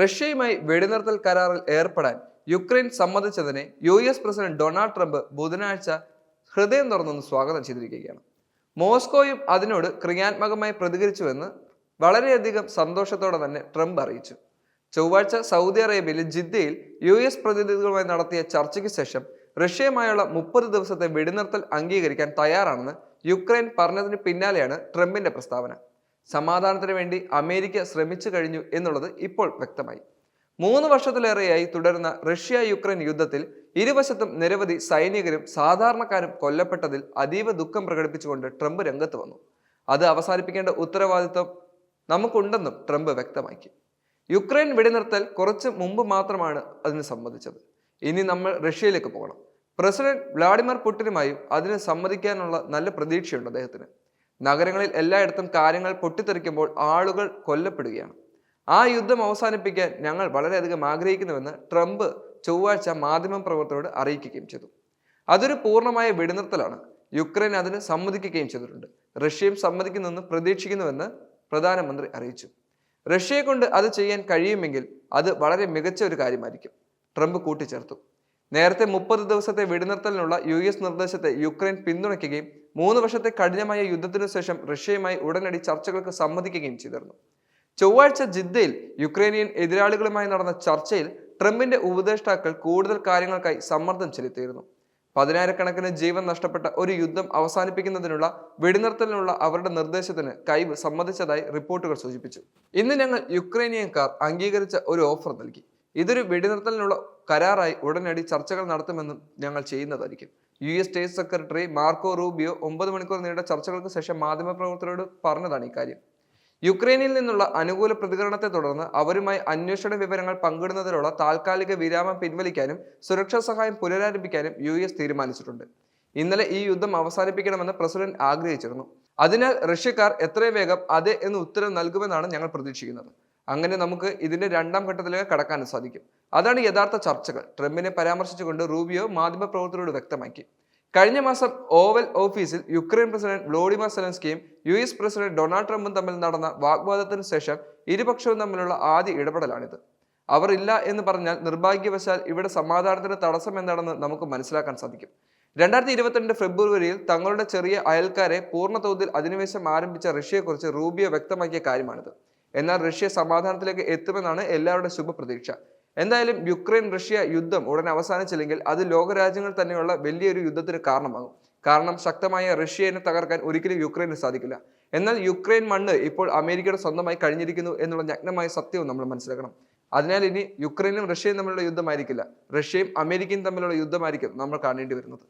റഷ്യയുമായി വെടിനിർത്തൽ കരാറിൽ ഏർപ്പെടാൻ Ukraine സമ്മതിച്ചതിനെ U S president Donald Trump ബുധനാഴ്ച ഹൃദയം തുറന്നൊന്ന് സ്വാഗതം ചെയ്തിരിക്കുകയാണ്. മോസ്കോയും അതിനോട് ക്രിയാത്മകമായി പ്രതികരിച്ചുവെന്ന് വളരെയധികം സന്തോഷത്തോടെ തന്നെ ട്രംപ് അറിയിച്ചു. ചൊവ്വാഴ്ച സൗദി അറേബ്യയിലെ ജിദ്ദയിൽ യു എസ് പ്രതിനിധികളുമായി നടത്തിയ ചർച്ചയ്ക്ക് ശേഷം റഷ്യയുമായുള്ള മുപ്പത് ദിവസത്തെ വെടിനിർത്തൽ അംഗീകരിക്കാൻ തയ്യാറാണെന്ന് യുക്രൈൻ പറഞ്ഞതിന് പിന്നാലെയാണ് ട്രംപിന്റെ പ്രസ്താവന. സമാധാനത്തിന് വേണ്ടി അമേരിക്ക ശ്രമിച്ചു കഴിഞ്ഞു എന്നുള്ളത് ഇപ്പോൾ വ്യക്തമായി. മൂന്ന് വർഷത്തിലേറെയായി തുടരുന്ന റഷ്യ യുക്രൈൻ യുദ്ധത്തിൽ ഇരുവശത്തും നിരവധി സൈനികരും സാധാരണക്കാരും കൊല്ലപ്പെട്ടതിൽ അതീവ ദുഃഖം പ്രകടിപ്പിച്ചുകൊണ്ട് ട്രംപ് രംഗത്ത് വന്നു. അത് അവസാനിപ്പിക്കേണ്ട ഉത്തരവാദിത്വം നമുക്കുണ്ടെന്നും ട്രംപ് വ്യക്തമാക്കി. യുക്രൈൻ വെടിനിർത്തൽ കുറച്ച് മുമ്പ് മാത്രമാണ് അതിന് സംബന്ധിച്ചത് ഇനി നമ്മൾ റഷ്യയിലേക്ക് പോകണം. പ്രസിഡന്റ് വ്ളാഡിമിർ പുടിനുമായും അതിന് സമ്മതിക്കാനുള്ള നല്ല പ്രതീക്ഷയുണ്ട് അദ്ദേഹത്തിന്. നഗരങ്ങളിൽ എല്ലായിടത്തും കാര്യങ്ങൾ പൊട്ടിത്തെറിക്കുമ്പോൾ ആളുകൾ കൊല്ലപ്പെടുകയാണ്. ആ യുദ്ധം അവസാനിപ്പിക്കാൻ ഞങ്ങൾ വളരെയധികം ആഗ്രഹിക്കുന്നുവെന്ന് ട്രംപ് ചൊവ്വാഴ്ച മാധ്യമ പ്രവർത്തകരോട് അറിയിക്കുകയും ചെയ്തു. അതൊരു പൂർണമായ വെടിനിർത്തലാണ്. യുക്രൈൻ അതിന് സമ്മതിക്കുകയും ചെയ്തിട്ടുണ്ട്. റഷ്യയും സമ്മതിക്കുന്നെന്ന് പ്രതീക്ഷിക്കുന്നുവെന്ന് പ്രധാനമന്ത്രി അറിയിച്ചു. റഷ്യയെ കൊണ്ട് അത് ചെയ്യാൻ കഴിയുമെങ്കിൽ അത് വളരെ മികച്ച ഒരു കാര്യമായിരിക്കും. ട്രംപ് കൂട്ടിച്ചേർത്തു. നേരത്തെ മുപ്പത് ദിവസത്തെ വെടിനിർത്തലിനുള്ള യു എസ് നിർദ്ദേശത്തെ യുക്രൈൻ പിന്തുണയ്ക്കുകയും മൂന്ന് വർഷത്തെ കഠിനമായ യുദ്ധത്തിനു ശേഷം റഷ്യയുമായി ഉടനടി ചർച്ചകൾക്ക് സമ്മതിക്കുകയും ചെയ്തിരുന്നു. ചൊവ്വാഴ്ച ജിദ്ദയിൽ യുക്രൈനിയൻ എതിരാളികളുമായി നടന്ന ചർച്ചയിൽ ട്രംപിന്റെ ഉപദേഷ്ടാക്കൾ കൂടുതൽ കാര്യങ്ങൾക്കായി സമ്മർദ്ദം ചെലുത്തിയിരുന്നു. പതിനായിരക്കണക്കിന് ജീവൻ നഷ്ടപ്പെട്ട ഒരു യുദ്ധം അവസാനിപ്പിക്കുന്നതിനുള്ള വെടിനിർത്തലിനുള്ള അവരുടെ നിർദ്ദേശത്തിന് കൈവ് സമ്മതിച്ചതായി റിപ്പോർട്ടുകൾ സൂചിപ്പിച്ചു. ഇന്ന് ഞങ്ങൾ യുക്രൈനിയൻകാർ അംഗീകരിച്ച ഒരു ഓഫർ നൽകി. ഇതൊരു വെടിനിർത്തലിനുള്ള കരാറായി ഉടനടി ചർച്ചകൾ നടത്തുമെന്നും ഞങ്ങൾ ചെയ്യുന്നതായിരിക്കും. U S state secretary Marco Rubio ഒമ്പത് മണിക്കൂർ നീണ്ട ചർച്ചകൾക്ക് ശേഷം മാധ്യമപ്രവർത്തകരോട് പറഞ്ഞതാണ് ഇക്കാര്യം. യുക്രൈനിൽ നിന്നുള്ള അനുകൂല പ്രതികരണത്തെ തുടർന്ന് അവരുമായി അന്വേഷണ വിവരങ്ങൾ പങ്കിടുന്നതിനുള്ള താൽക്കാലിക വിരാമം പിൻവലിക്കാനും സുരക്ഷാ സഹായം പുനരാരംഭിക്കാനും യു എസ് തീരുമാനിച്ചിട്ടുണ്ട്. ഇന്നലെ ഈ യുദ്ധം അവസാനിപ്പിക്കണമെന്ന് പ്രസിഡന്റ് ആഗ്രഹിച്ചിരുന്നു. അതിനാൽ റഷ്യക്കാർ എത്രയും വേഗം അതെ എന്ന് ഉത്തരം നൽകുമെന്നാണ് ഞങ്ങൾ പ്രതീക്ഷിക്കുന്നത്. അങ്ങനെ നമുക്ക് ഇതിന്റെ രണ്ടാം ഘട്ടത്തിലേക്ക് കടക്കാനും സാധിക്കും. അതാണ് യഥാർത്ഥ ചർച്ചകൾ. ട്രംപിനെ പരാമർശിച്ചുകൊണ്ട് റൂബിയോ മാധ്യമപ്രവർത്തകരോട് വ്യക്തമാക്കി. കഴിഞ്ഞ മാസം ഓവൽ ഓഫീസിൽ യുക്രൈൻ പ്രസിഡന്റ് വ്ളോഡിമർ സെലൻസ്കിയും യു എസ് പ്രസിഡന്റ് ഡൊണാൾഡ് ട്രംപും തമ്മിൽ നടന്ന വാഗ്വാദത്തിന് ശേഷം ഇരുപക്ഷവും തമ്മിലുള്ള ആദ്യ ഇടപെടലാണിത്. അവർ ഇല്ല എന്ന് പറഞ്ഞാൽ നിർഭാഗ്യവശാൽ ഇവിടെ സമാധാനത്തിന് തടസ്സം എന്താണെന്ന് നമുക്ക് മനസ്സിലാക്കാൻ സാധിക്കും. രണ്ടായിരത്തി ഇരുപത്തിരണ്ട് ഫെബ്രുവരിയിൽ തങ്ങളുടെ ചെറിയ അയൽക്കാരെ പൂർണതോതിൽ അധിനിവേശം ആരംഭിച്ച റഷ്യയെക്കുറിച്ച് റൂബിയോ വ്യക്തമാക്കിയ കാര്യമാണിത്. എന്നാൽ റഷ്യ സമാധാനത്തിലേക്ക് എത്തുമെന്നാണ് എല്ലാവരുടെ ശുഭപ്രതീക്ഷ. എന്തായാലും യുക്രൈൻ റഷ്യ യുദ്ധം ഉടൻ അവസാനിച്ചില്ലെങ്കിൽ അത് ലോകരാജ്യങ്ങൾ തന്നെയുള്ള വലിയൊരു യുദ്ധത്തിന് കാരണമാകും. കാരണം ശക്തമായ റഷ്യനെ തകർക്കാൻ ഒരിക്കലും യുക്രൈന് സാധിക്കില്ല. എന്നാൽ യുക്രൈൻ മണ്ണ് ഇപ്പോൾ അമേരിക്കയുടെ സ്വന്തമായി കഴിഞ്ഞിരിക്കുന്നു എന്നുള്ള നഗ്നമായ സത്യവും നമ്മൾ മനസ്സിലാക്കണം. അതിനാൽ ഇനി യുക്രൈനും റഷ്യയും തമ്മിലുള്ള യുദ്ധമായിരിക്കില്ല. റഷ്യയും അമേരിക്കയും തമ്മിലുള്ള യുദ്ധമായിരിക്കും നമ്മൾ കാണേണ്ടി വരുന്നത്.